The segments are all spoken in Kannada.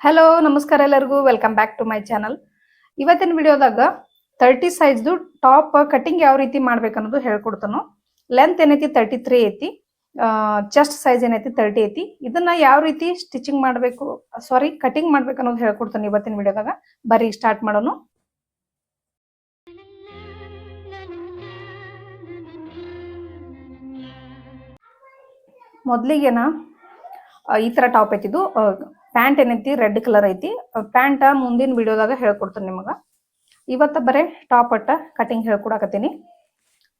ಹಲೋ ನಮಸ್ಕಾರ ಎಲ್ಲರಿಗೂ. Welcome back to my channel ಇವತ್ತಿನ ವಿಡಿಯೋದಾಗ ತರ್ಟಿ ಸೈಜ್ದು ಟಾಪ್ ಕಟಿಂಗ್ ಯಾವ ರೀತಿ ಮಾಡ್ಬೇಕನ್ನೋದು ಹೇಳ್ಕೊಡ್ತಾನು. ಲೆಂತ್ ಏನೈತಿ? ತರ್ಟಿ ತ್ರೀ ಐತಿ ಚೆಸ್ಟ್ ಸೈಜ್ ಏನೈತಿ? ತರ್ಟಿ ಐತಿ. ಇದನ್ನ ಯಾವ ರೀತಿ ಸ್ಟಿಚಿಂಗ್ ಮಾಡಬೇಕು ಸಾರಿ ಕಟಿಂಗ್ ಮಾಡ್ಬೇಕು ಅನ್ನೋದು ಹೇಳ್ಕೊಡ್ತಾನೆ ಇವತ್ತಿನ ವಿಡಿಯೋದಾಗ. ಬರೀ ಸ್ಟಾರ್ಟ್ ಮಾಡೋನು ಮೊದ್ಲಿಗೆನ ಆ, ಈ ತರ ಟಾಪ್ ಐತಿ ಇದು ಪ್ಯಾಂಟ್ ಏನೈತಿ? ರೆಡ್ ಕಲರ್ ಐತಿ. ಪ್ಯಾಂಟ್ ಮುಂದಿನ ವಿಡಿಯೋದಾಗ ಹೇಳ್ಕೊಡ್ತೀನಿ ನಿಮಗ. ಇವತ್ತ ಬರೇ ಟಾಪ್ ಅಟ್ಟ ಕಟಿಂಗ್ ಹೇಳ್ಕೊಡಕತ್ತೀನಿ.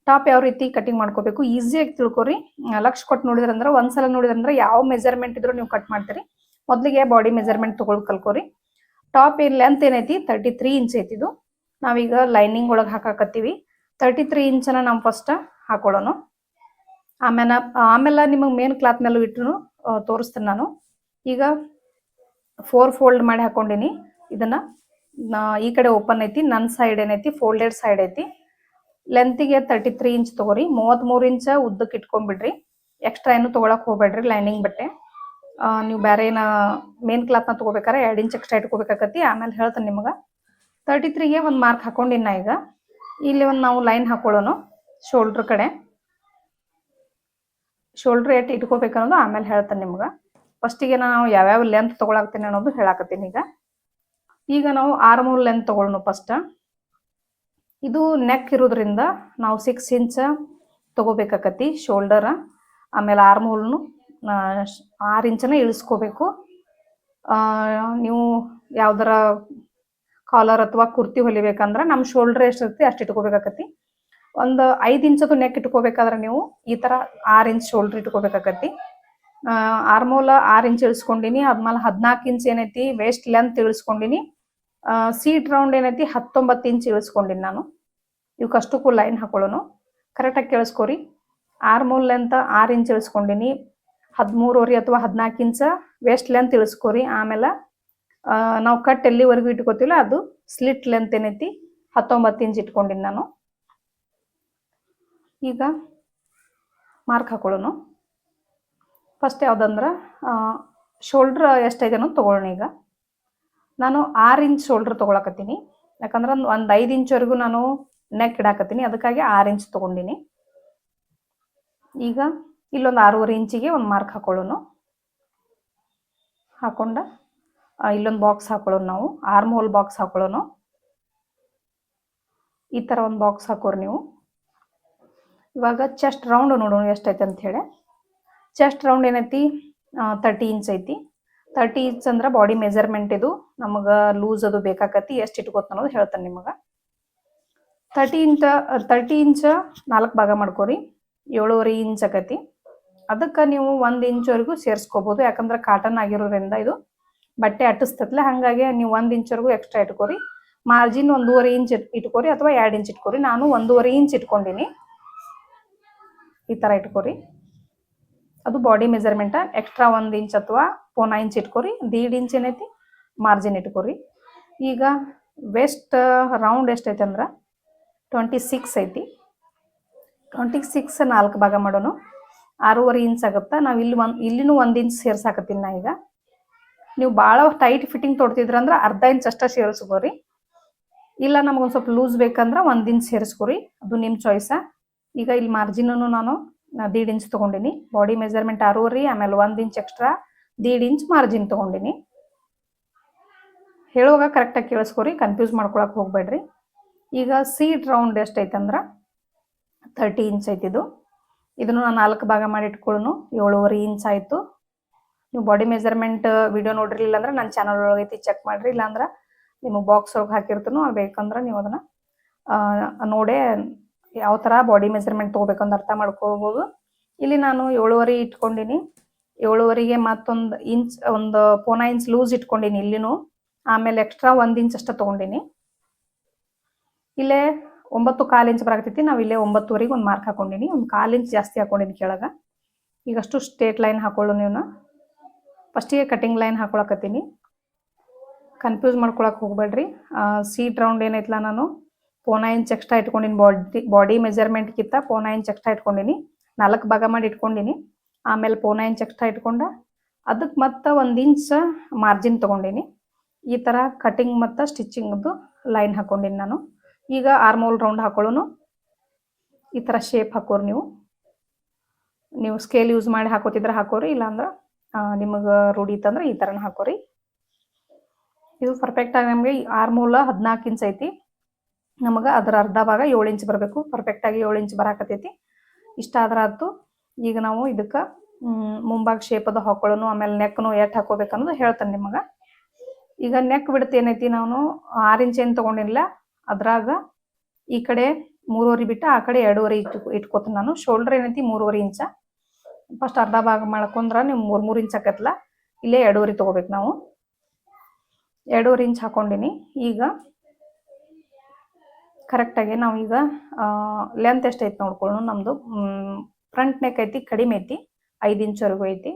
ಟಾಪ್ ಯಾವ ರೀತಿ ಕಟಿಂಗ್ ಮಾಡ್ಕೋಬೇಕು? ಈಸಿಯಾಗಿ ತಿಳ್ಕೊರಿ. ಲಕ್ಷ ಕೊಟ್ಟು ನೋಡಿದ್ರಂದ್ರೆ, ಒಂದ್ಸಲ ನೋಡಿದ್ರಂದ್ರೆ ಯಾವ ಮೆಜರ್ಮೆಂಟ್ ಇದ್ರೂ ನೀವು ಕಟ್ ಮಾಡ್ತೀರಿ. ಮೊದಲಿಗೆ ಬಾಡಿ ಮೆಜರ್ಮೆಂಟ್ ತಗೊಳ್ ಕಲ್ಕೋರಿ. ಟಾಪ್ ಲೆಂತ್ ಏನೈತಿ? ತರ್ಟಿ ತ್ರೀ ಇಂಚ್ ಐತಿ ಇದು. ನಾವೀಗ ಲೈನಿಂಗ್ ಒಳಗೆ ಹಾಕಾಕತ್ತೀವಿ. ತರ್ಟಿ ತ್ರೀ ಇಂಚನ ನಾವು ಫಸ್ಟ್ ಹಾಕೊಳ್ಳೋಣ ಆಮೇಲೆ ಆಮೇಲೆ ನಿಮಗೆ ಮೇನ್ ಕ್ಲಾತ್ ಮೇಲೂ ಇಟ್ರು ತೋರಿಸ್ತೇನೆ ನಾನು. ಈಗ ಫೋರ್ ಫೋಲ್ಡ್ ಮಾಡಿ ಹಾಕೊಂಡಿನಿ. ಇದನ್ನ ಈ ಕಡೆ ಓಪನ್ ಐತಿ ನನ್ನ ಸೈಡ್ ಏನೈತಿ ಫೋಲ್ಡೆಡ್ ಸೈಡ್ ಐತಿ. ಲೆಂತಿಗೆ ತರ್ಟಿ ತ್ರೀ ಇಂಚ್ ತಗೋರಿ. ಮೂವತ್ತ್ಮೂರು ಇಂಚ ಉದ್ದಕ್ಕೆ ಇಟ್ಕೊಂಡ್ಬಿಡ್ರಿ. ಎಕ್ಸ್ಟ್ರಾ ಏನು ತಗೊಳಕ್ ಹೋಗ್ಬೇಡ್ರಿ ಲೈನಿಂಗ್ ಬಟ್ಟೆ. ನೀವು ಬೇರೆ ಏನ ಮೇನ್ ಕ್ಲಾತ್ನ ತಗೋಬೇಕಾರೆ ಎರಡು ಇಂಚ್ ಎಕ್ಸ್ಟ್ರಾ ಇಟ್ಕೋಬೇಕಾಕತಿ ಆಮೇಲೆ ಹೇಳ್ತೇನೆ ನಿಮಗೆ. ತರ್ಟಿ ತ್ರೀಗೆ ಒಂದು ಮಾರ್ಕ್ ಹಾಕೊಂಡಿನಿ ಈಗ. ಇಲ್ಲಿ ಒಂದು ನಾವು ಲೈನ್ ಹಾಕೊಳ್ಳೋಣ ಶೋಲ್ಡ್ರ್ ಕಡೆ. ಶೋಲ್ಡ್ರ್ ಏಟ್ ಇಟ್ಕೋಬೇಕನ್ನೋದು ಆಮೇಲೆ ಹೇಳ್ತೇನೆ ನಿಮ್ಗೆ. ಫಸ್ಟಿಗೆ ನಾವು ಯಾವ್ಯಾವ ಲೆಂತ್ ತೊಗೊಳಾಕ್ತೀನಿ ಅನ್ನೋದು ಹೇಳಾಕತ್ತೀನಿ ಈಗ. ಈಗ ನಾವು ಆರ್ಮೂಲ್ ಲೆಂತ್ ತಗೊಳ್ಳೋಣ ಫಸ್ಟ್ ಇದು ನೆಕ್ ಇರೋದ್ರಿಂದ ನಾವು ಸಿಕ್ಸ್ ಇಂಚ ತಗೋಬೇಕಾಕತಿ ಶೋಲ್ಡರ್ ಆಮೇಲೆ ಆರ್ಮೂಲ್ನು ಆರು ಇಂಚನ ಇಳಿಸ್ಕೋಬೇಕು. ನೀವು ಯಾವ್ದಾರ ಕಾಲರ್ ಅಥವಾ ಕುರ್ತಿ ಹೊಲಿಬೇಕಂದ್ರೆ ನಮ್ಮ ಶೋಲ್ಡರ್ ಎಷ್ಟಿರ್ತಿ ಅಷ್ಟು ಇಟ್ಕೋಬೇಕಾಕತಿ ಒಂದು ಐದು ಇಂಚದು ನೆಕ್ ಇಟ್ಕೋಬೇಕಾದ್ರೆ ನೀವು ಈ ತರ ಆರು ಇಂಚ್ ಶೋಲ್ಡರ್ ಇಟ್ಕೋಬೇಕಾಕತಿ ಆರ್ಮೋಲ ಆರು ಇಂಚ್ ಇಳಿಸ್ಕೊಂಡಿನಿ ಆದ್ಮೇಲೆ ಹದಿನಾಲ್ಕು ಇಂಚ್ ಏನೈತಿ ವೇಸ್ಟ್ ಲೆಂತ್ ಇಳಿಸ್ಕೊಂಡಿನಿ ಸೀಟ್ ರೌಂಡ್ ಏನೈತಿ ಹತ್ತೊಂಬತ್ತು ಇಂಚ್ ಇಳಿಸ್ಕೊಂಡಿನಿ ನಾನು ಇವಕ್ಕಷ್ಟಕ್ಕೂ ಲೈನ್ ಹಾಕೊಳ್ಳೋನು ಕರೆಕ್ಟಾಗಿ ಕೇಳಿಸ್ಕೊರಿ ಆರ್ಮೋಲ್ ಲೆಂತ್ ಆರು ಇಂಚ್ ಇಳಿಸ್ಕೊಂಡಿನಿ ಹದಿಮೂರುವರೆ ಅಥವಾ ಹದಿನಾಲ್ಕು ಇಂಚ ವೇಸ್ಟ್ ಲೆಂತ್ ಇಳಿಸ್ಕೊರಿ ಆಮೇಲೆ ನಾವು ಕಟ್ ಎಲ್ಲಿವರೆಗೂ ಇಟ್ಕೋತೀವಲ್ಲ ಅದು ಸ್ಲಿಟ್ ಲೆಂತ್ ಏನೈತಿ ಹತ್ತೊಂಬತ್ತು ಇಂಚ್ ಇಟ್ಕೊಂಡಿನಿ ನಾನು ಈಗ ಮಾರ್ಕ್ ಹಾಕೊಳ್ಳೋನು ಫಸ್ಟ್ ಯಾವುದಂದ್ರೆ ಶೋಲ್ಡ್ರ್ ಎಷ್ಟೈತೆ ಅನ್ನೋದು ತೊಗೊಳ್ಳೋಣ ಈಗ. ನಾನು ಆರು ಇಂಚ್ ಶೋಲ್ಡ್ರ್ ತೊಗೊಳಕತ್ತೀನಿ. ಯಾಕಂದ್ರೆ ಒಂದು ಐದು ಇಂಚ್ವರೆಗೂ ನಾನು ನೆಕ್ ಇಡಾಕತ್ತೀನಿ. ಅದಕ್ಕಾಗಿ ಆರು ಇಂಚ್ ತೊಗೊಂಡಿನಿ. ಈಗ ಇಲ್ಲೊಂದು ಆರೂವರೆ ಇಂಚಿಗೆ ಒಂದು ಮಾರ್ಕ್ ಹಾಕೊಳ್ಳೋನು. ಹಾಕೊಂಡ ಇಲ್ಲೊಂದು ಬಾಕ್ಸ್ ಹಾಕೊಳ್ಳೋಣ ನಾವು. ಆರ್ಮ್ ಹೋಲ್ ಬಾಕ್ಸ್ ಹಾಕೊಳ್ಳೋನು. ಈ ಥರ ಒಂದು ಬಾಕ್ಸ್ ಹಾಕೋರಿ ನೀವು. ಇವಾಗ ಚೆಸ್ಟ್ ರೌಂಡ್ ನೋಡೋಣ ಎಷ್ಟೈತೆ ಅಂತ ಹೇಳಿ. ಚೆಸ್ಟ್ ರೌಂಡ್ ಏನೈತಿ? ತರ್ಟಿ ಇಂಚ್ ಐತಿ. ತರ್ಟಿ ಇಂಚ್ ಅಂದ್ರೆ ಬಾಡಿ ಮೆಜರ್ಮೆಂಟ್ ಇದು. ನಮಗೆ ಲೂಸ್ ಅದು ಬೇಕಾಕತಿ, ಎಷ್ಟು ಇಟ್ಕೋತ ಅನ್ನೋದು ಹೇಳ್ತಾನೆ ನಿಮಗೆ. ತರ್ಟಿ ಇಂಚ ತರ್ಟಿ ಇಂಚ್ ನಾಲ್ಕು ಭಾಗ ಮಾಡ್ಕೋರಿ. ಏಳೂವರೆ ಇಂಚ್ ಆಕತಿ. ಅದಕ್ಕೆ ನೀವು ಒಂದು ಇಂಚ್ವರೆಗೂ ಸೇರಿಸ್ಕೋಬೋದು. ಯಾಕಂದ್ರೆ ಕಾಟನ್ ಆಗಿರೋದ್ರಿಂದ ಇದು ಬಟ್ಟೆ ಅಟ್ಟಿಸ್ತತ್ಲೆ, ಹಾಗಾಗಿ ನೀವು ಒಂದು ಇಂಚ್ವರೆಗೂ ಎಕ್ಸ್ಟ್ರಾ ಇಟ್ಕೋರಿ. ಮಾರ್ಜಿನ್ ಒಂದೂವರೆ ಇಂಚ್ ಇಟ್ಕೋರಿ ಅಥವಾ ಎರಡು ಇಂಚ್ ಇಟ್ಕೋರಿ. ನಾನು ಒಂದೂವರೆ ಇಂಚ್ ಇಟ್ಕೊಂಡಿನಿ. ಈ ಥರ ಇಟ್ಕೋರಿ. ಅದು ಬಾಡಿ ಮೆಜರ್ಮೆಂಟ ಎಕ್ಸ್ಟ್ರಾ ಒಂದು ಇಂಚ್ ಅಥವಾ ಪೋನ ಇಂಚ್ ಇಟ್ಕೊರಿ ದೀಡ್ ಇಂಚ್ ಏನೈತಿ ಮಾರ್ಜಿನ್ ಇಟ್ಕೋರಿ. ಈಗ ವೆಸ್ಟ್ ರೌಂಡ್ ಎಷ್ಟೈತೆ ಅಂದ್ರೆ? ಟ್ವೆಂಟಿ ಸಿಕ್ಸ್ ಐತಿ. ಟ್ವೆಂಟಿ ಸಿಕ್ಸ್ ನಾಲ್ಕು ಭಾಗ ಮಾಡೋನು. ಆರೂವರೆ ಇಂಚ್ ಆಗುತ್ತಾ. ನಾವು ಇಲ್ಲಿ ಒಂದು, ಇಲ್ಲಿನೂ ಒಂದು ಇಂಚ್ ಸೇರ್ಸಾಕತ್ತೀನಿ ನಾ ಈಗ. ನೀವು ಭಾಳ ಟೈಟ್ ಫಿಟ್ಟಿಂಗ್ ತೊಡ್ತಿದ್ರಂದ್ರೆ ಅರ್ಧ ಇಂಚ್ ಅಷ್ಟೇ ಸೇರಿಸ್ಕೋರಿ. ಇಲ್ಲ ನಮಗೊಂದು ಸ್ವಲ್ಪ ಲೂಸ್ ಬೇಕಂದ್ರೆ ಒಂದು ಇಂಚ್ ಸೇರಿಸ್ಕೊರಿ. ಅದು ನಿಮ್ಮ ಚಾಯ್ಸ ಈಗ ಇಲ್ಲಿ ಮಾರ್ಜಿನನ್ನು ನಾನು ನಾ ದೀಡ್ ಇಂಚ್ ತಗೊಂಡಿನಿ. ಬಾಡಿ ಮೆಜರ್ಮೆಂಟ್ ಆರೂವರೆ, ಆಮೇಲೆ ಒಂದ್ ಇಂಚ್ ಎಕ್ಸ್ಟ್ರಾ ದೀಡ್ ಇಂಚ್ ಮಾರ್ಜಿನ್ ತಗೊಂಡಿನಿ. ಹೇಳುವಾಗ ಕರೆಕ್ಟಾಗಿ ಕೇಳಿಸ್ಕೊರಿ ಕನ್ಫ್ಯೂಸ್ ಮಾಡ್ಕೊಳಕ್ ಹೋಗ್ಬೇಡ್ರಿ. ಈಗ ಸೀಟ್ ರೌಂಡ್ ಎಷ್ಟೈತೆ ಅಂದ್ರೆ ತರ್ಟಿ ಇಂಚ್ ಐತಿ ಇದು. ಇದನ್ನು ನಾನು ನಾಲ್ಕು ಭಾಗ ಮಾಡಿ ಇಟ್ಕೊಳ್ಳೋನು ಏಳುವರೆ ಇಂಚ್ ಆಯಿತು. ನೀವು ಬಾಡಿ ಮೆಜರ್ಮೆಂಟ್ ವಿಡಿಯೋ ನೋಡಿರ್ಲಿಲ್ಲ ಅಂದ್ರೆ ನನ್ನ ಚಾನಲ್ ಒಳಗೈತಿ ಚೆಕ್ ಮಾಡ್ರಿ. ಇಲ್ಲಾಂದ್ರೆ ನಿಮಗೆ ಬಾಕ್ಸ್ ಒಳಗೆ ಹಾಕಿರ್ತೀನೋ, ಬೇಕಂದ್ರೆ ನೀವು ಅದನ್ನ ನೋಡೇ ಯಾವ ತರ ಬಾಡಿ ಮೆಜರ್ಮೆಂಟ್ ಅಂತ ಅರ್ಥ ಮಾಡ್ಕೋಬೋದು ಇಲ್ಲಿ ನಾನು ಏಳುವರೆ ಇಟ್ಕೊಂಡಿನಿ. ಏಳುವರೆಗೆ ಮತ್ತೊಂದು ಇಂಚ್ ಒಂದು ಪೋನ ಇಂಚ್ ಲೂಸ್ ಇಟ್ಕೊಂಡಿನಿ ಇಲ್ಲಿನೂ. ಆಮೇಲೆ ಎಕ್ಸ್ಟ್ರಾ ಒಂದ್ ಇಂಚ್ ಅಷ್ಟೇ ತೊಗೊಂಡಿನಿ. ಇಲ್ಲೇ ಒಂಬತ್ತು ಕಾಲು ಇಂಚ್ ಬರಾಕತ್ತೈತಿ. ನಾವು ಇಲ್ಲೇ ಒಂಬತ್ತುವರೆಗೆ ಒಂದು ಮಾರ್ಕ್ ಹಾಕೊಂಡಿನಿ. ಒಂದು ಕಾಲು ಇಂಚ್ ಜಾಸ್ತಿ ಹಾಕೊಂಡಿನಿ ಕೆಳಗೆ. ಈಗಷ್ಟು ಸ್ಟ್ರೇಟ್ ಲೈನ್ ಹಾಕೊಳ್ಳು ನೀವು ಫಸ್ಟಿಗೆ ಕಟಿಂಗ್ ಲೈನ್ ಹಾಕೊಳಕತ್ತೀನಿ. ಕನ್ಫ್ಯೂಸ್ ಮಾಡ್ಕೊಳಕ್ ಹೋಗ್ಬೇಡ್ರಿ. ಸೀಟ್ ರೌಂಡ್ ಏನೈತಲ್ಲ ನಾನು? ಪೋನ ಇಂಚ್ ಎಕ್ಸ್ಟ್ರಾ ಇಟ್ಕೊಂಡಿನಿ. ಬಾಡಿ ಬಾಡಿ ಮೆಜರ್ಮೆಂಟ್ಗಿಂತ ಪೋನಾ ಇಂಚ್ ಎಕ್ಸ್ಟ್ರಾ ಇಟ್ಕೊಂಡಿನಿ. ನಾಲ್ಕು ಭಾಗ ಮಾಡಿ ಇಟ್ಕೊಂಡಿನಿ. ಆಮೇಲೆ ಪೋನಾ ಇಂಚ್ ಎಕ್ಸ್ಟ್ರಾ ಇಟ್ಕೊಂಡ ಅದಕ್ಕೆ ಮತ್ತೆ ಒಂದು ಇಂಚ್ ಮಾರ್ಜಿನ್ ತೊಗೊಂಡಿನಿ. ಈ ಥರ ಕಟಿಂಗ್ ಮತ್ತು ಸ್ಟಿಚಿಂಗ್ದು ಲೈನ್ ಹಾಕೊಂಡಿನಿ ನಾನು. ಈಗ ಆರ್ಮೋಲ್ ರೌಂಡ್ ಹಾಕೊಳ್ಳೋನು. ಈ ಥರ ಶೇಪ್ ಹಾಕೋರು ನೀವು. ನೀವು ಸ್ಕೇಲ್ ಯೂಸ್ ಮಾಡಿ ಹಾಕೋತಿದ್ರೆ ಹಾಕೋರಿ, ಇಲ್ಲಾಂದ್ರೆ ನಿಮಗೆ ರೂಢಿ ಇತ್ತಂದ್ರೆ ಈ ಥರನ ಹಾಕೋರಿ. ಇದು ಪರ್ಫೆಕ್ಟಾಗಿ ನಮಗೆ ಆರ್ಮೂಲ ಹದಿನಾಲ್ಕು ಇಂಚ್ ಐತಿ. ನಮಗೆ ಅದರ ಅರ್ಧ ಭಾಗ ಏಳು ಇಂಚ್ ಬರಬೇಕು. ಪರ್ಫೆಕ್ಟಾಗಿ ಏಳು ಇಂಚ್ ಬರಾಕತೈತಿ ಇಷ್ಟ ಆದ್ರೆ ಆಯ್ತು. ಈಗ ನಾವು ಇದಕ್ಕೆ ಮುಂಭಾಗ ಶೇಪ್ ಅದು ಹಾಕೊಳ್ಳೋನು, ಆಮೇಲೆ ನೆಕ್ನು ಎಟ್ ಹಾಕೋಬೇಕು ಅನ್ನೋದು ಹೇಳ್ತಾನೆ ನಿಮಗೆ. ಈಗ ನೆಕ್ ಬಿಡ್ತು ಏನೈತಿ ನಾನು ಆರು ಇಂಚ್ ಏನು ತೊಗೊಂಡಿಲ್ಲ ಅದ್ರಾಗ ಈ ಕಡೆ ಮೂರುವರೆ ಬಿಟ್ಟು ಆ ಕಡೆ ಎರಡೂವರೆ ಇಟ್ಟು, ಇಟ್ಕೋತೀನಿ ನಾನು. ಶೋಲ್ಡರ್ ಏನೈತಿ ಮೂರುವರೆ ಇಂಚ. ಫಸ್ಟ್ ಅರ್ಧ ಭಾಗ ಮಾಡ್ಕೊಂಡ್ರೆ ನೀವು ಮೂರು ಮೂರು ಇಂಚ್ ಹಾಕತ್ತಲ್ಲ ಇಲ್ಲೇ ಎರಡೂವರೆ ತೊಗೋಬೇಕು ನಾವು. ಎರಡೂವರೆ ಇಂಚ್ ಹಾಕೊಂಡಿನಿ. ಈಗ ಕರೆಕ್ಟಾಗಿ ನಾವು ಈಗ ಲೆಂತ್ ಎಷ್ಟೈತಿ ನೋಡ್ಕೊಳ್ಳೋಣ ನಮ್ಮದು ಫ್ರಂಟ್ ನೆಕ್ ಐತಿ, ಕಡಿಮೆ ಐತಿ, ಐದು ಇಂಚ್ವರೆಗೂ ಐತಿ.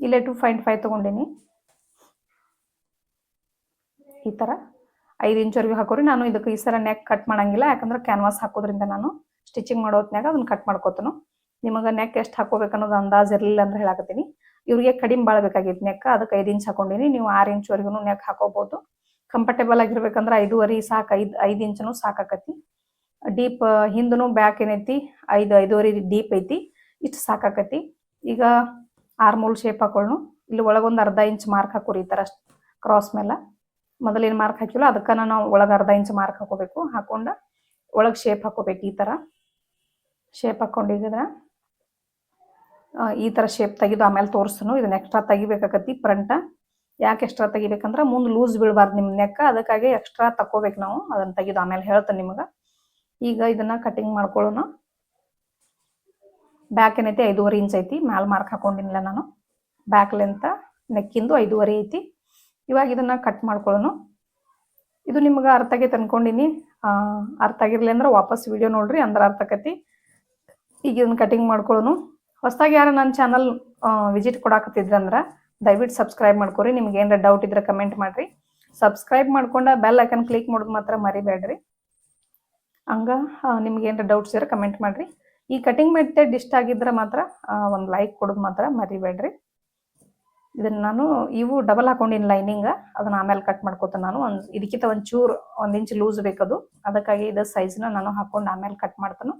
ಇಲ್ಲೇ ಟು ಪಾಯಿಂಟ್ ಫೈವ್ ತೊಗೊಂಡೀನಿ. ಈ ಥರ ಐದು ಇಂಚ್ವರೆಗೂ ಹಾಕೋರಿ. ನಾನು ಇದಕ್ಕೆ ಈ ಸಲ ನೆಕ್ ಕಟ್ ಮಾಡಂಗಿಲ್ಲ. ಯಾಕಂದ್ರೆ ಕ್ಯಾನ್ವಾಸ್ ಹಾಕೋದ್ರಿಂದ ನಾನು ಸ್ಟಿಚಿಂಗ್ ಮಾಡೋ ಹೊತ್ನಾಗ ಅದನ್ನ ಕಟ್ ಮಾಡ್ಕೋತನು. ನಿಮಗೆ ನೆಕ್ ಎಷ್ಟು ಹಾಕೋಬೇಕು ಅನ್ನೋದು ಅಂದಾಜು ಇರಲಿಲ್ಲ ಅಂತ ಹೇಳಾಕತ್ತೀನಿ. ಇವ್ರಿಗೆ ಕಡಿಮೆ ಬಾಳ್ಬೇಕಾಗಿತ್ತು ನೆಕ್ ಅದಕ್ಕೆ ಐದು ಇಂಚ್ ಹಾಕೊಂಡಿನಿ. ನೀವು ಆರು ಇಂಚ್ವರೆಗೂ ನೆಕ್ ಹಾಕೋಬೋದು. ಕಂಫರ್ಟೇಬಲ್ ಆಗಿರ್ಬೇಕಂದ್ರೆ ಐದೂವರೆ ಸಾಕು, ಐದು ಐದು ಇಂಚನು ಸಾಕಾಕತಿ. ಡೀಪ್ ಹಿಂದೂ ಬ್ಯಾಕ್ ಏನೈತಿ? ಐದು, ಐದೂವರೆ ಡೀಪ್ ಐತಿ. ಇಷ್ಟು ಸಾಕಾಕತಿ. ಈಗ ಆರ್ಮೂಲ್ ಶೇಪ್ ಹಾಕೊಳ್ಳು ಇಲ್ಲಿ ಒಳಗೊಂದು ಅರ್ಧ ಇಂಚ್ ಮಾರ್ಕ್ ಹಾಕೋರಿ ಈ ಕ್ರಾಸ್ ಮೇಲೆ ಮೊದಲೇನು ಮಾರ್ಕ್ ಹಾಕಿಲ್ಲ ಅದಕ್ಕೆ ನಾವು ಒಳಗೆ ಅರ್ಧ ಇಂಚ್ ಮಾರ್ಕ್ ಹಾಕೋಬೇಕು. ಹಾಕೊಂಡು ಒಳಗೆ ಶೇಪ್ ಹಾಕೋಬೇಕು ಈ ಥರ ಶೇಪ್ ಹಾಕೊಂಡಿದ್ರೆ ಈ ಥರ ಶೇಪ್ ತೆಗೆದು ಆಮೇಲೆ ತೋರಿಸ್ತು ಇದನ್ನ ಎಕ್ಸ್ಟ್ರಾ ತೆಗಿಬೇಕಾಕತಿ ಫ್ರಂಟ ಯಾಕೆ ಎಕ್ಸ್ಟ್ರಾ ತೆಗಿಬೇಕಂದ್ರೆ ಮುಂದೆ ಲೂಸ್ ಬೀಳಬಾರ್ದು ನಿಮ್ಮ ನೆಕ್ಕ ಅದಕ್ಕಾಗಿ ಎಕ್ಸ್ಟ್ರಾ ತಗೋಬೇಕು ನಾವು. ಅದನ್ನು ತೆಗೆದು ಆಮೇಲೆ ಹೇಳ್ತೇನೆ ನಿಮಗೆ. ಈಗ ಇದನ್ನು ಕಟಿಂಗ್ ಮಾಡ್ಕೊಳ್ಳೋಣ. ಬ್ಯಾಕ್ ಏನೈತಿ? ಐದೂವರೆ ಇಂಚ್ ಐತಿ. ಮ್ಯಾಲ್ ಮಾರ್ಕ್ ಹಾಕೊಂಡಿನಿಲ್ಲ ನಾನು. ಬ್ಯಾಕ್ ಲೆಂತ ನೆಕ್ಕಿಂದು ಐದೂವರೆ ಐತಿ. ಇವಾಗ ಇದನ್ನು ಕಟ್ ಮಾಡ್ಕೊಳ್ಳೋಣ. ಇದು ನಿಮ್ಗೆ ಅರ್ಥ ಆಗೈತೆ ಅನ್ಕೊಂಡಿನಿ ಅರ್ಥ ಆಗಿರಲಿ ಅಂದ್ರೆ ವಾಪಸ್ ವಿಡಿಯೋ ನೋಡ್ರಿ, ಅಂದ್ರೆ ಅರ್ಥ ಆಕತಿ. ಈಗ ಇದನ್ನು ಕಟಿಂಗ್ ಮಾಡ್ಕೊಳ್ಳೋನು ಹೊಸದಾಗಿ ಯಾರು ನನ್ನ ಚಾನಲ್ ವಿಸಿಟ್ ಕೊಡಾಕತ್ತಿದ್ರಂದ್ರೆ ದಯವಿಟ್ಟು ಸಬ್ಸ್ಕ್ರೈಬ್ ಮಾಡ್ಕೊರಿ. ನಿಮ್ಗೆ ಏನಾರ ಡೌಟ್ ಇದ್ರೆ ಕಮೆಂಟ್ ಮಾಡ್ರಿ. ಸಬ್ಸ್ಕ್ರೈಬ್ ಮಾಡ್ಕೊಂಡ ಬೆಲ್ ಐಕನ್ ಕ್ಲಿಕ್ ಮಾಡೋದು ಮಾತ್ರ ಮರಿಬೇಡ್ರಿ ಹಂಗ ನಿಮ್ಗೆ ಏನಾರ ಡೌಟ್ಸ್ ಇದ್ರೆ ಕಮೆಂಟ್ ಮಾಡ್ರಿ. ಈ ಕಟಿಂಗ್ ಮೆಥಡ್ ಇಷ್ಟ ಆಗಿದ್ರೆ ಮಾತ್ರ ಒಂದು ಲೈಕ್ ಕೊಡೋದು ಮಾತ್ರ ಮರಿಬೇಡ್ರಿ ಇದನ್ನ ನಾನು, ಇವು ಡಬಲ್ ಹಾಕೊಂಡಿನ ಲೈನಿಂಗ್ ಅದನ್ನ ಆಮೇಲೆ ಕಟ್ ಮಾಡ್ಕೋತೇನೆ ನಾನು. ಒಂದು, ಇದಕ್ಕಿಂತ ಒಂದು ಚೂರು ಒಂದು ಇಂಚ್ ಲೂಸ್ ಬೇಕದು. ಅದಕ್ಕಾಗಿ ಇದ ಸೈಜ್ನ ನಾನು ಹಾಕೊಂಡು ಆಮೇಲೆ ಕಟ್ ಮಾಡ್ತೇನೆ.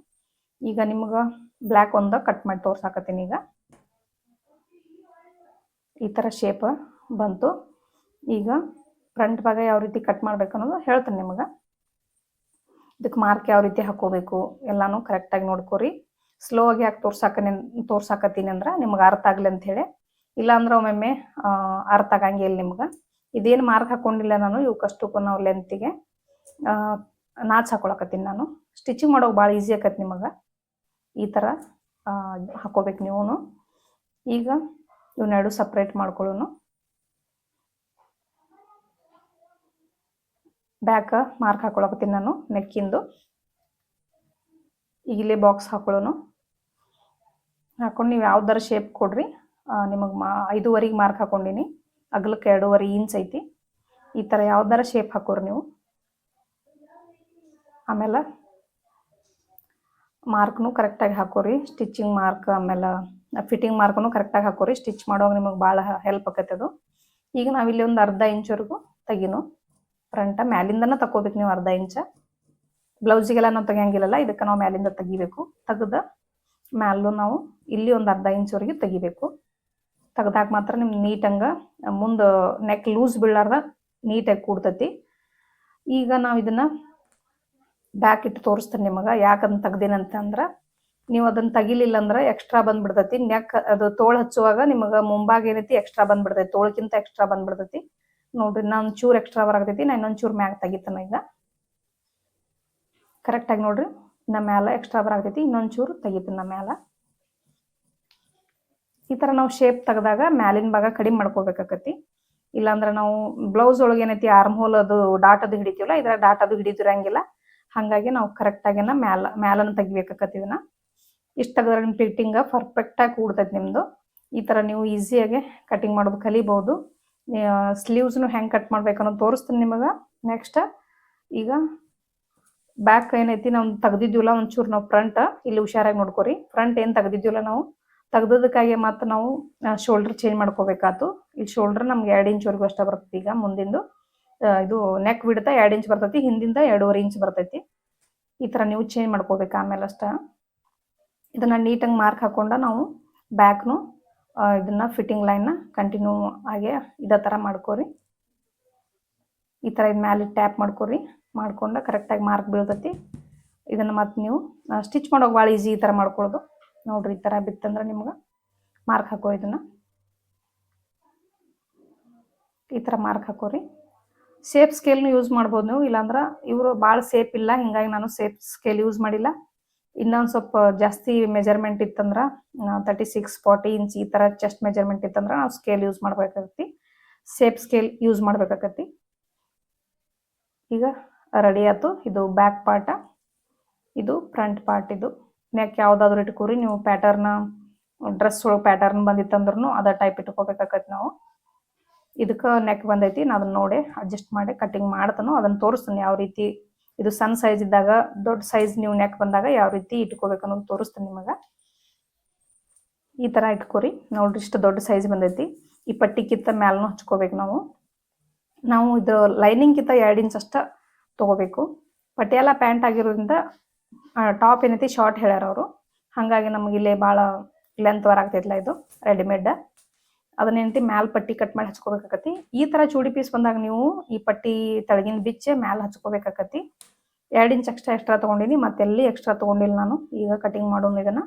ಈಗ ನಿಮ್ಗೆ ಬ್ಲ್ಯಾಕ್ ಒಂದು ಕಟ್ ಮಾಡಿ ತೋರ್ಸಾಕತ್ತೀನಿ ಈಗ. ಈ ಥರ ಶೇಪ್ ಬಂತು. ಈಗ ಫ್ರಂಟ್ ಭಾಗ ಯಾವ ರೀತಿ ಕಟ್ ಮಾಡ್ಬೇಕು ಅನ್ನೋದು ಹೇಳ್ತೇನೆ ನಿಮಗೆ. ಇದಕ್ಕೆ ಮಾರ್ಕ್ ಯಾವ ರೀತಿ ಹಾಕೋಬೇಕು ಎಲ್ಲಾನು ಕರೆಕ್ಟಾಗಿ ನೋಡ್ಕೊರಿ. ಸ್ಲೋ ಆಗಿ ಯಾಕೆ ತೋರ್ಸಾಕ ತೋರ್ಸಾಕತ್ತೀನಿ ಅಂದ್ರೆ ನಿಮ್ಗೆ ಅರ್ಥ ಆಗಲಿ ಅಂತ ಹೇಳಿ. ಇಲ್ಲಾಂದ್ರೆ ಒಮ್ಮೊಮ್ಮೆ ಅರ್ಥ ಆಗಂಗಿಲ್ಲ ನಿಮ್ಗೆ. ಇದೇನು ಮಾರ್ಕ್ ಹಾಕೊಂಡಿಲ್ಲ ನಾನು ಇವಕ್ಕಷ್ಟು ನಾವು ಲೆಂತಿಗೆ ನಾಚ್ ಹಾಕೊಳಕತ್ತೀನಿ ನಾನು. ಸ್ಟಿಚಿಂಗ್ ಮಾಡೋಕೆ ಭಾಳ ಈಸಿ ಆಕತ್ತೆ ನಿಮಗೆ. ಈ ಥರ ಹಾಕೋಬೇಕು ನೀವು ಈಗ ಇವನ್ನೆರಡು ಸಪ್ರೇಟ್ ಮಾಡ್ಕೊಳ್ಳೋನು. ಬ್ಯಾಕ್ ಮಾರ್ಕ್ ಹಾಕೊಳಕತ್ತೀನಿ ನಾನು, ನೆಕ್ಕಿಂದು. ಈಗ ಬಾಕ್ಸ್ ಹಾಕೊಳ್ಳೋನು. ಹಾಕೊಂಡು ನೀವು ಯಾವ್ದಾರ ಶೇಪ್ ಕೊಡ್ರಿ. ನಿಮಗೆ ಮಾ, ಐದೂವರೆಗೆ ಮಾರ್ಕ್ ಹಾಕೊಂಡಿನಿ. ಅಗಲಕ್ಕೆ ಎರಡೂವರೆ ಇಂಚ್ ಐತಿ. ಈ ಥರ ಯಾವ್ದಾರ ಶೇಪ್ ಹಾಕೋರಿ ನೀವು. ಆಮೇಲೆ ಮಾರ್ಕ್ನು ಕರೆಕ್ಟಾಗಿ ಹಾಕೋರಿ. ಸ್ಟಿಚಿಂಗ್ ಮಾರ್ಕ್ ಆಮೇಲೆ ಫಿಟ್ಟಿಂಗ್ ಮಾರ್ಕ್ನು ಕರೆಕ್ಟಾಗಿ ಹಾಕೋರಿ ಸ್ಟಿಚ್ ಮಾಡುವಾಗ ನಿಮಗೆ ಭಾಳ ಹೆಲ್ಪ್ ಆಕೈತೆ ಅದು. ಈಗ ನಾವಿಲ್ಲಿ ಒಂದು ಅರ್ಧ ಇಂಚ್ವರೆಗೂ ತೆಗಿನು. ಫ್ರಂಟ ಮ್ಯಾಲಿಂದನ ತಗೋಬೇಕು ನೀವು ಅರ್ಧ ಇಂಚ ಬ್ಲೌಸಿಗೆಲ್ಲ ನಾವು ತೆಗಿಯಂಗಿಲ್ಲಲ್ಲ, ಇದಕ್ಕೆ ನಾವು ಮ್ಯಾಲಿಂದ ತೆಗಿಬೇಕು. ತೆಗೆದು ಮ್ಯಾಲೂ ನಾವು ಇಲ್ಲಿ ಒಂದು ಅರ್ಧ ಇಂಚ್ವರೆಗೆ ತೆಗಿಬೇಕು. ತೆಗ್ದಾಗ ಮಾತ್ರ ನಿಮ್ಗೆ ನೀಟಂಗೆ ಮುಂದೆ ನೆಕ್ ಲೂಸ್ ಬೀಳಾರ್ದ ನೀಟಾಗಿ ಕೂಡ್ತೈತಿ. ಈಗ ನಾವು ಇದನ್ನು ಬ್ಯಾಕ್ ಇಟ್ಟು ತೋರಿಸ್ತೀನಿ ನಿಮಗೆ ಯಾಕಂತ ತೆಗ್ದಿನಂತಂದ್ರೆ ನೀವು ಅದನ್ನ ತಗಿಲಿಲ್ಲ ಅಂದ್ರೆ ಎಕ್ಸ್ಟ್ರಾ ಬಂದ್ಬಿಡ್ತೈತಿ. ನೆಕ್ ಅದು ತೋಳು ಹಚ್ಚುವಾಗ ನಿಮಗೆ ಮುಂಭಾಗ ಏನೈತಿ ಎಕ್ಸ್ಟ್ರಾ ಬಂದ್ಬಿಡ್ತೈತಿ. ತೋಳಕ್ಕಿಂತ ಎಕ್ಸ್ಟ್ರಾ ಬಂದ್ಬಿಡ್ತೈತಿ. ನೋಡ್ರಿ ನಾನು ಚೂರು ಎಕ್ಸ್ಟ್ರಾ ಬರಾಕತೈತಿ ನಾ ಇನ್ನೊಂದು ಚೂರು ಮ್ಯಾಗ ತೆಗಿತಾನ ಈಗ. ಕರೆಕ್ಟಾಗಿ ನೋಡ್ರಿ. ನಮ್ಮ ಮ್ಯಾಲ ಎಕ್ಸ್ಟ್ರಾ ಬರಾಕತೈತಿ ಇನ್ನೊಂದು ಚೂರು ತೆಗಿತೀನಿ ನಮ್ಮ ಮ್ಯಾಲ. ಈ ತರ ನಾವು ಶೇಪ್ ತೆಗೆದಾಗ ಮ್ಯಾಲಿನ ಭಾಗ ಕಡಿಮೆ ಮಾಡ್ಕೋಬೇಕಾಕತಿ ಇಲ್ಲಾಂದ್ರ ನಾವು ಬ್ಲೌಸ್ ಒಳಗೆ ಏನೈತಿ ಆರ್ಮ್ ಹೋಲ್ ಅದು ಡಾಟ್ ಅದು ಹಿಡಿತೀವಲ್ಲ ಇದ್ರ ಡಾಟ್ ಅದು ಹಿಡಿದಿರಂಗಿಲ್ಲ. ಹಾಗಾಗಿ ನಾವು ಕರೆಕ್ಟಾಗಿನ ಮ್ಯಾಲ ಮ್ಯಾಲನ್ನು ತೆಗಿಬೇಕಾಕತಿ ಇದನ್ನ ಇಷ್ಟು ತೆಗೆದ್ರೆ ನಿಮ್ಮ ಫಿಟ್ಟಿಂಗ ಪರ್ಫೆಕ್ಟಾಗಿ ಕೂಡ್ತೈತೆ ನಿಮ್ಮದು ಈ ಥರ ನೀವು ಈಸಿಯಾಗಿ ಕಟಿಂಗ್ ಮಾಡೋದು ಕಲಿಬೋದು. ಸ್ಲೀವ್ಸ್ನು ಹೆಂಗೆ ಕಟ್ ಮಾಡ್ಬೇಕು ಅನ್ನೋದು ತೋರಿಸ್ತೀನಿ ನಿಮಗೆ. ನೆಕ್ಸ್ಟ್ ಈಗ ಬ್ಯಾಕ್ ಏನೈತಿ ನಾವು ತೆಗ್ದಿದ್ದೀವಲ್ಲ ಒಂಚೂರು ನಾವು ಫ್ರಂಟ್ ಇಲ್ಲಿ ಹುಷಾರಾಗಿ ನೋಡ್ಕೊರಿ. ಫ್ರಂಟ್ ಏನು ತೆಗ್ದಿದ್ದೀವಲ್ಲ ನಾವು. ತೆಗ್ದದಕ್ಕಾಗಿ ಮತ್ತು ನಾವು ಶೋಲ್ಡರ್ ಚೇಂಜ್ ಮಾಡ್ಕೋಬೇಕಾತು. ಈ ಶೋಲ್ಡರ್ ನಮ್ಗೆ ಎರಡು ಇಂಚ್ವರೆಗೂ ಅಷ್ಟೇ ಬರ್ತೈತಿ ಈಗ ಮುಂದಿಂದು. ಇದು ನೆಕ್ ಬಿಡ್ತಾ ಎರಡು ಇಂಚ್ ಬರ್ತೈತಿ, ಹಿಂದಿಂದ ಎರಡೂವರೆ ಇಂಚ್ ಬರ್ತೈತಿ. ಈ ಥರ ನೀವು ಚೇಂಜ್ ಮಾಡ್ಕೋಬೇಕು ಆಮೇಲೆ ಅಷ್ಟ ಇದನ್ನ ನೀಟಾಗಿ ಮಾರ್ಕ್ ಹಾಕೊಂಡ ನಾವು ಬ್ಯಾಕ್ನು ಇದನ್ನ ಫಿಟ್ಟಿಂಗ್ ಲೈನ್ನ ಕಂಟಿನ್ಯೂ ಆಗಿ ಇದೇ ಥರ ಮಾಡ್ಕೋರಿ. ಈ ಥರ ಇದು ಮ್ಯಾಲೆ ಟ್ಯಾಪ್ ಮಾಡ್ಕೋರಿ. ಮಾಡ್ಕೊಂಡ ಕರೆಕ್ಟಾಗಿ ಮಾರ್ಕ್ ಬೀಳ್ತೈತಿ. ಇದನ್ನು ಮತ್ತೆ ನೀವು ಸ್ಟಿಚ್ ಮಾಡೋಕೆ ಭಾಳ ಈಸಿ ಈ ಥರ ಮಾಡ್ಕೊಳ್ಳೋದು ನೋಡ್ರಿ ಈ ಥರ ಬಿತ್ತಂದ್ರೆ ನಿಮ್ಗೆ ಮಾರ್ಕ್ ಹಾಕೋ ಇದನ್ನು. ಈ ಥರ ಮಾರ್ಕ್ ಹಾಕೋರಿ. ಸೇಫ್ ಸ್ಕೇಲ್ನು ಯೂಸ್ ಮಾಡ್ಬೋದು ನೀವು. ಇಲ್ಲಾಂದ್ರೆ ಇವರು ಭಾಳ ಸೇಫ್ ಇಲ್ಲ. ಹಿಂಗಾಗಿ ನಾನು ಸೇಫ್ ಸ್ಕೇಲ್ ಯೂಸ್ ಮಾಡಿಲ್ಲ. ಇನ್ನೊಂದು ಸ್ವಲ್ಪ ಜಾಸ್ತಿ ಮೆಜರ್ಮೆಂಟ್ ಇತ್ತಂದ್ರ ತರ್ಟಿ ಸಿಕ್ಸ್ ಫಾರ್ಟಿ ಇಂಚ್ ಈ ಥರ ಚೆಸ್ಟ್ ಮೆಜರ್ಮೆಂಟ್ ಇತ್ತಂದ್ರೆ ನಾವು ಸ್ಕೇಲ್ ಯೂಸ್ ಮಾಡ್ಬೇಕಾಗತ್ತಿ. ಸೇಪ್ ಸ್ಕೇಲ್ ಯೂಸ್ ಮಾಡ್ಬೇಕಾಗತ್ತಿ. ಈಗ ರೆಡಿ ಆಯ್ತು. ಇದು ಬ್ಯಾಕ್ ಪಾರ್ಟ ಇದು ಫ್ರಂಟ್ ಪಾರ್ಟ್ ಇದು. ನೆಕ್ ಯಾವುದಾದ್ರೂ ಇಟ್ಕೋರಿ, ನೀವು ಪ್ಯಾಟರ್ನ ಡ್ರೆಸ್ ಒಳಗೆ ಪ್ಯಾಟರ್ನ್ ಬಂದಿತ್ತಂದ್ರೂ ಅದ ಟೈಪ್ ಇಟ್ಕೋಬೇಕಾಗತ್ತೆ ನಾವು. ಇದಕ್ಕೆ ನೆಕ್ ಬಂದೈತಿ, ನಾನು ಅದನ್ನ ನೋಡಿ ಅಡ್ಜಸ್ಟ್ ಮಾಡಿ ಕಟಿಂಗ್ ಮಾಡ್ತಾನೋ, ಅದನ್ನ ತೋರಿಸ್ತೀನಿ ಯಾವ ರೀತಿ ಇದು ಸಣ್ಣ ಸೈಜ್ ಇದ್ದಾಗ ದೊಡ್ಡ ಸೈಜ್ ನೀವು ನೆಕ್ ಬಂದಾಗ ಯಾವ ರೀತಿ ಇಟ್ಕೋಬೇಕು ಅನ್ನೋದು ತೋರಿಸ್ತೀನಿ ನಿಮಗೆ. ಈ ತರ ಇಟ್ಕೋರಿ. ನೋಡ್ರಿ ಇಷ್ಟು ದೊಡ್ಡ ಸೈಜ್ ಬಂದೈತಿ. ಈ ಪಟ್ಟಿಕ್ಕಿಂತ ಮ್ಯಾಲೂ ಹಚ್ಕೋಬೇಕು ನಾವು. ನಾವು ಇದು ಲೈನಿಂಗ್ಕಿಂತ ಎರಡು ಇಂಚ್ ಅಷ್ಟ ತಗೋಬೇಕು. ಪಟಿಯಾಲ ಪ್ಯಾಂಟ್ ಆಗಿರೋದ್ರಿಂದ ಟಾಪ್ ಏನೈತಿ ಶಾರ್ಟ್ ಹೇಳ್ಯಾರ ಅವರು. ಹಾಗಾಗಿ ನಮಗೆ ಇಲ್ಲಿ ಭಾಳ ಲೆಂತ್ ಆಗ್ತಿಲ್ಲ ಇದು ರೆಡಿಮೇಡ್ ಅದನ್ನೇಂತಿ ಮ್ಯಾಲ್ ಪಟ್ಟಿ ಕಟ್ ಮಾಡಿ ಹಚ್ಕೋಬೇಕಾಕತಿ ಈ ತರ ಚೂಡಿ ಪೀಸ್ ಬಂದಾಗ ನೀವು ಈ ಪಟ್ಟಿ ತಳಗಿನ ಬಿಚ್ಚೆ ಮ್ಯಾಲ್ ಹಚ್ಕೋಬೇಕಾಕತಿ ಎರಡು ಇಂಚ್ ಎಕ್ಸ್ಟ್ರಾ ಎಕ್ಸ್ಟ್ರಾ ತೊಗೊಂಡಿನಿ, ಮತ್ತೆ ಎಲ್ಲಿ ಎಕ್ಸ್ಟ್ರಾ ತಗೊಂಡಿಲ್ಲ ನಾನು, ಈಗ ಕಟಿಂಗ್ ಮಾಡೋಣ ಇದನ್ನ.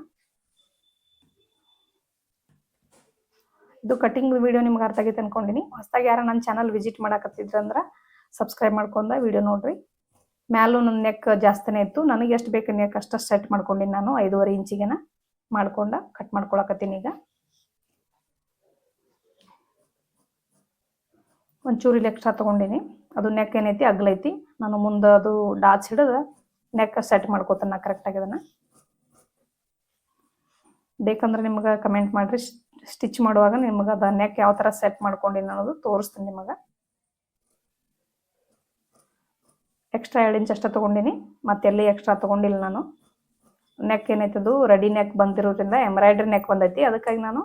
ಇದು ಕಟಿಂಗ್ ವಿಡಿಯೋ ನಿಮ್ಗೆ ಅರ್ಥ ಆಗೈತೆ ಅನ್ಕೊಂಡಿನಿ. ಹೊಸದಾಗಿ ಯಾರು ನನ್ನ ಚಾನಲ್ ವಿಸಿಟ್ ಮಾಡಕತ್ತಿದ್ರಂದ್ರೆ ಸಬ್ಸ್ಕ್ರೈಬ್ ಮಾಡ್ಕೊಂಡ ವಿಡಿಯೋ ನೋಡ್ರಿ. ಮ್ಯಾಲೂ ನನ್ನ ನೆಕ್ ಜಾಸ್ತಿನೇ ಇತ್ತು. ನನಗೆ ಎಷ್ಟು ಬೇಕು ನೆಕ್ ಅಷ್ಟು ಸೆಟ್ ಮಾಡ್ಕೊಂಡಿನಿ ನಾನು, ಐದೂವರೆ ಇಂಚಿಗೆನ ಮಾಡ್ಕೊಂಡ ಕಟ್ ಮಾಡ್ಕೊಳಕತ್ತೀನಿ ಈಗ. ಒಂಚೂರು ಇಲ್ಲಿ ಎಕ್ಸ್ಟ್ರಾ ತೊಗೊಂಡೀನಿ. ಅದು ನೆಕ್ ಏನೈತಿ, ಅಗ್ಲೈತಿ. ನಾನು ಮುಂದೆ ಅದು ಡಾಚ್ ಹಿಡಿದು ನೆಕ್ ಸೆಟ್ ಮಾಡ್ಕೋತಾನೆ ಕರೆಕ್ಟಾಗಿ ಅದನ್ನು. ಬೇಕಂದ್ರೆ ನಿಮ್ಗೆ ಕಮೆಂಟ್ ಮಾಡಿರಿ. ಸ್ಟಿಚ್ ಮಾಡುವಾಗ ನಿಮ್ಗೆ ಅದು ನೆಕ್ ಯಾವ ಥರ ಸೆಟ್ ಮಾಡ್ಕೊಂಡಿನಿ ಅನ್ನೋದು ತೋರಿಸ್ತೀನಿ ನಿಮಗೆ. ಎಕ್ಸ್ಟ್ರಾ ಎರಡು ಇಂಚ್ ಅಷ್ಟೇ ತೊಗೊಂಡಿನಿ. ಮತ್ತೆ ಎಲ್ಲಿ ಎಕ್ಸ್ಟ್ರಾ ತೊಗೊಂಡಿಲ್ಲ ನಾನು. ನೆಕ್ ಏನೈತದು ರೆಡಿ ನೆಕ್ ಬಂದಿರೋದ್ರಿಂದ ಎಂಬ್ರಾಯ್ಡ್ರಿ ನೆಕ್ ಬಂದೈತಿ. ಅದಕ್ಕಾಗಿ ನಾನು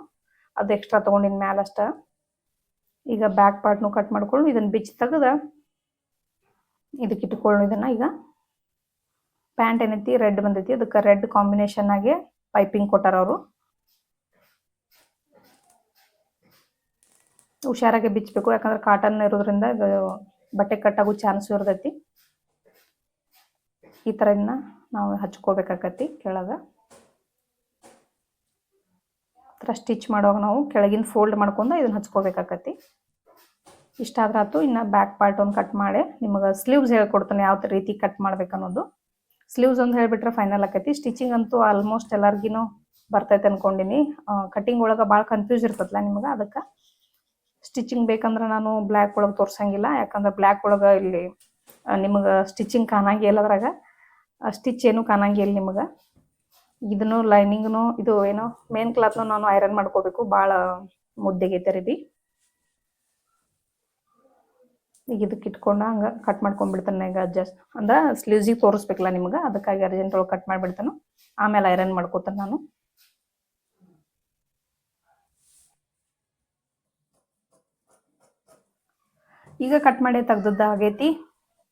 ಅದು ಎಕ್ಸ್ಟ್ರಾ ತೊಗೊಂಡಿನಿ ಮ್ಯಾಲಷ್ಟ. ಈಗ ಬ್ಯಾಕ್ ಪಾರ್ಟ್ನು ಕಟ್ ಮಾಡ್ಕೊಂಡು ಇದನ್ನು ಬಿಚ್ಚಿ ತೆಗೆದ ಇದಕ್ಕೆ ಇಟ್ಕೊಳ್ಳೋಣ ಇದನ್ನ ಈಗ. ಪ್ಯಾಂಟ್ ಏನೈತಿ? ರೆಡ್ ಬಂದೈತಿ. ಅದಕ್ಕೆ ರೆಡ್ ಕಾಂಬಿನೇಷನ್ ಆಗಿ ಪೈಪಿಂಗ್ ಕೊಟ್ಟಾರ ಅವರು. ಹುಷಾರಾಗಿ ಬಿಚ್ಚಬೇಕು ಯಾಕಂದ್ರೆ ಕಾಟನ್ ಇರೋದ್ರಿಂದ ಬಟ್ಟೆ ಕಟ್ಟಾಗೋ ಚಾನ್ಸ್ ಇರ್ತೈತಿ. ಈ ಥರ ಇದನ್ನ ನಾವು ಹಚ್ಕೋಬೇಕಾಕತಿ ಕೆಳಗೆ. ಸ್ಟಿಚ್ ಮಾಡುವಾಗ ನಾವು ಕೆಳಗಿನ ಫೋಲ್ಡ್ ಮಾಡ್ಕೊಂಡು ಇದನ್ನ ಹಚ್ಕೋಬೇಕಾಕತಿ ಇಷ್ಟ ಆದ್ರೆ ಆಯ್ತು ಇನ್ನು ಬ್ಯಾಕ್ ಪಾರ್ಟ್ ಒಂದು ಕಟ್ ಮಾಡಿ, ನಿಮಗೆ ಸ್ಲೀವ್ಸ್ ಹೇಳ್ಕೊಡ್ತಾನೆ ಯಾವ ರೀತಿ ಕಟ್ ಮಾಡ್ಬೇಕು ಅನ್ನೋದು ಸ್ಲೀವ್ಸ್ ಒಂದು ಹೇಳಿಬಿಟ್ರೆ ಫೈನಲ್ ಆಕೈತಿ. ಸ್ಟಿಚಿಂಗ್ ಅಂತೂ ಆಲ್ಮೋಸ್ಟ್ ಎಲ್ಲರಿಗಿನೂ ಬರ್ತೈತೆ ಅನ್ಕೊಂಡಿನಿ. ಕಟಿಂಗ್ ಒಳಗೆ ಭಾಳ ಕನ್ಫ್ಯೂಸ್ ಇರ್ತದಲ್ಲ ನಿಮ್ಗೆ? ಅದಕ್ಕೆ ಸ್ಟಿಚಿಂಗ್ ಬೇಕಂದ್ರೆ ನಾನು ಬ್ಲ್ಯಾಕ್ ಒಳಗೆ ತೋರ್ಸಂಗಿಲ್ಲ. ಯಾಕಂದ್ರೆ ಬ್ಲ್ಯಾಕ್ ಒಳಗೆ ಇಲ್ಲಿ ನಿಮಗೆ ಸ್ಟಿಚಿಂಗ್ ಕಾಣಂಗಿಲ್ಲ ಅದ್ರಾಗ. ಸ್ಟಿಚ್ ಏನು ಕಾಣಂಗಿಲ್ಲ ನಿಮಗೆ. ಇದನ್ನು ಲೈನಿಂಗ್ನು ಇದು ಏನೋ ಮೇನ್ ಕ್ಲಾತ್ನು ನಾನು ಐರನ್ ಮಾಡ್ಕೋಬೇಕು. ಭಾಳ ಮುದ್ದೆಗೆ ರೀ ಈಗ ಇದಕ್ಕೆ ಇಟ್ಕೊಂಡು ಹಂಗೆ ಕಟ್ ಮಾಡ್ಕೊಂಡ್ಬಿಡ್ತಾನೆ ಈಗ ಜಸ್ಟ್ ಅಂದ್ರೆ ಸ್ಲೀವ್ಸಿಗೆ ತೋರಿಸ್ಬೇಕಲ್ಲ ನಿಮ್ಗೆ, ಅದಕ್ಕಾಗಿ ಅರ್ಜೆಂಟ್ ಒಳಗೆ ಕಟ್ ಮಾಡಿಬಿಡ್ತಾನು. ಆಮೇಲೆ ಐರನ್ ಮಾಡ್ಕೋತಾನೆ ನಾನು. ಈಗ ಕಟ್ ಮಾಡಿ ತೆಗ್ದದ್ದು ಆಗೈತಿ.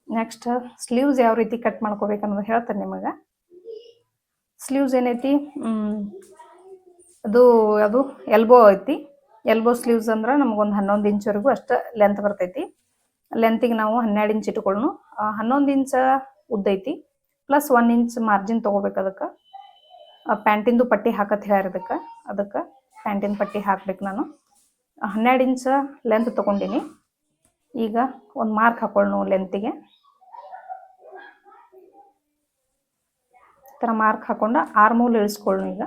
ನೆಕ್ಸ್ಟ್ ಸ್ಲೀವ್ಸ್ ಯಾವ ರೀತಿ ಕಟ್ ಮಾಡ್ಕೋಬೇಕು ಅನ್ನೋದು ಹೇಳ್ತಾರೆ ನಿಮಗೆ. ಸ್ಲೀವ್ಸ್ ಏನೈತಿ? ಅದು ಅದು ಎಲ್ಬೋ ಐತಿ. ಎಲ್ಬೋ ಸ್ಲೀವ್ಸ್ ಅಂದ್ರೆ ನಮಗೊಂದು ಹನ್ನೊಂದು ಇಂಚ್ವರೆಗೂ ಅಷ್ಟು ಲೆಂತ್ ಬರ್ತೈತಿ. ಲೆಂತಿಗೆ ನಾವು ಹನ್ನೆರಡು ಇಂಚ್ ಇಟ್ಕೊಳ್ಳೋಣ ಹನ್ನೊಂದು ಇಂಚ್ ಉದ್ದ ಐತಿ. ಪ್ಲಸ್ ಒನ್ ಇಂಚ್ ಮಾರ್ಜಿನ್ ತೊಗೋಬೇಕು ಅದಕ್ಕೆ. ಪ್ಯಾಂಟಿಂದು ಪಟ್ಟಿ ಹಾಕತ್ ಹೇಳ್ಯಾರ ಅದಕ್ಕೆ. ಅದಕ್ಕೆ ಪ್ಯಾಂಟಿನ ಪಟ್ಟಿ ಹಾಕ್ಬೇಕು ನಾನು. ಹನ್ನೆರಡು ಇಂಚ್ ಲೆಂತ್ ತೊಗೊಂಡಿನಿ. ಈಗ ಒಂದು ಮಾರ್ಕ್ ಹಾಕೊಳ್ಳೋಣ ಲೆಂತಿಗೆ ಈ ಥರ ಮಾರ್ಕ್ ಹಾಕೊಂಡು ಆರ್ಮೂಲ್ ಇಳಿಸ್ಕೊಳ್ಳೋಣ ಈಗ.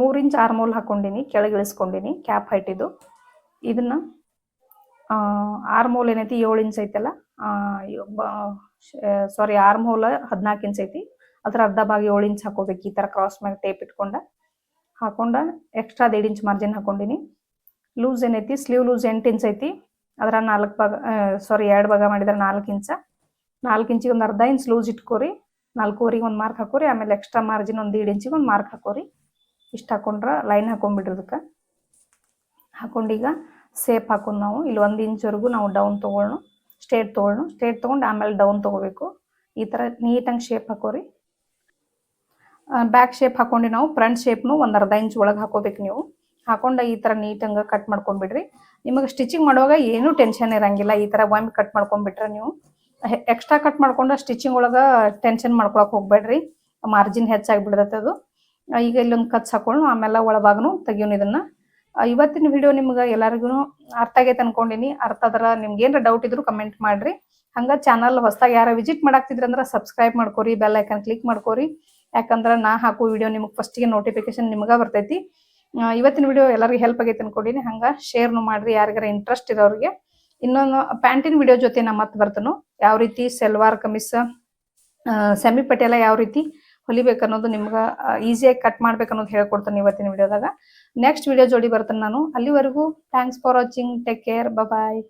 ಮೂರು ಇಂಚ್ ಆರ್ಮೋಲ್ ಹಾಕೊಂಡಿನಿ ಕೆಳಗೆ ಇಳಿಸ್ಕೊಂಡಿನಿ ಕ್ಯಾಪ್ ಹೈಟ್ ಇದು. ಇದನ್ನ ಆರ್ಮೋಲ್ ಏನೈತಿ, ಏಳು ಇಂಚ್ ಐತಲ್ಲ ಸಾರಿ ಆರ್ಮೋಲ್ ಹದಿನಾಲ್ಕು ಇಂಚ್ ಐತಿ. ಅದ್ರ ಅರ್ಧ ಭಾಗ ಏಳು ಇಂಚ್ ಹಾಕೋಬೇಕು, ಈ ತರ ಕ್ರಾಸ್ ಮೇಲೆ ಟೇಪ್ ಇಟ್ಕೊಂಡ. ಹಾಕೊಂಡ ಎಕ್ಸ್ಟ್ರಾ ದೇಡ್ ಇಂಚ್ ಮಾರ್ಜಿನ್ ಹಾಕೊಂಡಿನಿ. ಲೂಸ್ ಏನೈತಿ ಸ್ಲೀವ್ ಲೂಸ್ ಎಂಟು ಇಂಚ್ ಐತಿ. ಅದ್ರ ನಾಲ್ಕು ಭಾಗ ಸಾರಿ ಎರಡು ಭಾಗ ಮಾಡಿದ್ರೆ ನಾಲ್ಕು ಇಂಚ. ನಾಲ್ಕು ಇಂಚಿಗೆ ಒಂದು ಅರ್ಧ ಇಂಚ್ ಲೂಸ್ ಇಟ್ಕೋರಿ ನಾಲ್ಕೂವರೆಗೆ ಒಂದು ಮಾರ್ಕ್ ಹಾಕೋರಿ, ಆಮೇಲೆ ಎಕ್ಸ್ಟ್ರಾ ಮಾರ್ಜಿನ್ ಒಂದು ಎರಡು ಇಂಚಿಗೆ ಒಂದು ಮಾರ್ಕ್ ಹಾಕೋರಿ. ಇಷ್ಟು ಹಾಕೊಂಡ್ರೆ ಲೈನ್ ಹಾಕೊಂಡ್ಬಿಡ್ರಿ ಅದಕ್ಕೆ ಹಾಕೊಂಡೀಗ ಸೇಪ್ ಹಾಕೊಂಡು ನಾವು ಇಲ್ಲಿ ಒಂದು ಇಂಚ್ವರೆಗೂ ನಾವು ಡೌನ್ ತೊಗೊಳ್ಳೋಣ ಸ್ಟ್ರೇಟ್ ತೊಗೊಳ್ಳೋಣ ಸ್ಟ್ರೇಟ್ ತೊಗೊಂಡು ಆಮೇಲೆ ಡೌನ್ ತೊಗೋಬೇಕು. ಈ ಥರ ನೀಟಾಗಿ ಶೇಪ್ ಹಾಕೋರಿ. ಬ್ಯಾಕ್ ಶೇಪ್ ಹಾಕೊಂಡು ನಾವು ಫ್ರಂಟ್ ಶೇಪ್ನು ಒಂದು ಅರ್ಧ ಇಂಚ್ ಒಳಗೆ ಹಾಕೋಬೇಕು ನೀವು. ಹಾಕೊಂಡು ಈ ಥರ ನೀಟಂಗೆ ಕಟ್ ಮಾಡ್ಕೊಂಡ್ಬಿಡ್ರಿ. ನಿಮಗೆ ಸ್ಟಿಚಿಂಗ್ ಮಾಡುವಾಗ ಏನೂ ಟೆನ್ಷನ್ ಇರಂಗಿಲ್ಲ ಈ ಥರ ಒಮ್ಮೆ ಕಟ್ ಮಾಡ್ಕೊಂಡ್ಬಿಟ್ರೆ ನೀವು. ಎಕ್ಸ್ಟ್ರಾ ಕಟ್ ಮಾಡ್ಕೊಂಡು ಸ್ಟಿಚಿಂಗ್ ಒಳಗೆ ಟೆನ್ಷನ್ ಮಾಡ್ಕೊಳಕ್ಕೆ ಹೋಗ್ಬೇಡ್ರಿ. ಮಾರ್ಜಿನ್ ಹೆಚ್ಚಾಗಿ ಅದು. ಆ, ಈಗ ಇಲ್ಲೊಂದು ಕಚ್ ಹಾಕೊಂಡು ಆಮೇಲೆ ಒಳಭಾಗನು ತೆಗಿಯೋನು ಇದನ್ನ. ಇವತ್ತಿನ ವಿಡಿಯೋ ನಿಮ್ಗೆ ಎಲ್ಲರಿಗೂ ಅರ್ಥ ಆಗೈತೆ ಅನ್ಕೊಂಡಿನಿ. ಅರ್ಥ ಅದರ ನಿಮ್ಗೆ ಏನಾರ ಡೌಟ್ ಇದ್ರು ಕಮೆಂಟ್ ಮಾಡ್ರಿ. ಹಂಗ ಚಾನಲ್ ಹೊಸದಾಗಿ ಯಾರ ವಿಸಿಟ್ ಮಾಡಾಕ್ತಿದ್ರ ಅಂದ್ರೆ ಸಬ್ಸ್ಕ್ರೈಬ್ ಮಾಡ್ಕೋರಿ ಬೆಲ್ ಐಕನ್ ಕ್ಲಿಕ್ ಮಾಡ್ಕೋರಿ. ಯಾಕಂದ್ರೆ ನಾ ಹಾಕೋ ವಿಡಿಯೋ ನಿಮಗೆ ಫಸ್ಟಿಗೆ ನೋಟಿಫಿಕೇಶನ್ ನಿಮ್ಗೆ ಬರ್ತೈತಿ. ಇವತ್ತಿನ ವಿಡಿಯೋ ಎಲ್ಲರಿಗೂ ಹೆಲ್ಪ್ ಆಗೈತೆ ಅನ್ಕೊಂಡಿನಿ. ಹಂಗ ಶೇರ್ನು ಮಾಡ್ರಿ, ಯಾರಿಗಾರ ಇಂಟ್ರೆಸ್ಟ್ ಇರೋರಿಗೆ. ಇನ್ನೊಂದು ಪ್ಯಾಂಟಿನ ವಿಡಿಯೋ ಜೊತೆ ನಾ ಮತ್ತೆ ಬರ್ತನು. ಯಾವ ರೀತಿ, ಸೆಲ್ವಾರ್, ಕಮಿಸ್ ಸೆಮಿ ಪಟೇಲ ಯಾವ ರೀತಿ ಹೊಲಿಬೇಕು ಅನ್ನೋದು ನಿಮ್ಗೆ ಈಸಿಯಾಗಿ ಕಟ್ ಮಾಡ್ಬೇಕು ಅನ್ನೋದು ಹೇಳ್ಕೊಡ್ತಾನೆ ಇವತ್ತಿನ ವಿಡಿಯೋದಾಗ ನೆಕ್ಸ್ಟ್ ವಿಡಿಯೋ ಜೋಡಿ ಬರ್ತಾನೆ ನಾನು. ಅಲ್ಲಿವರೆಗೂ thanks for watching take care bye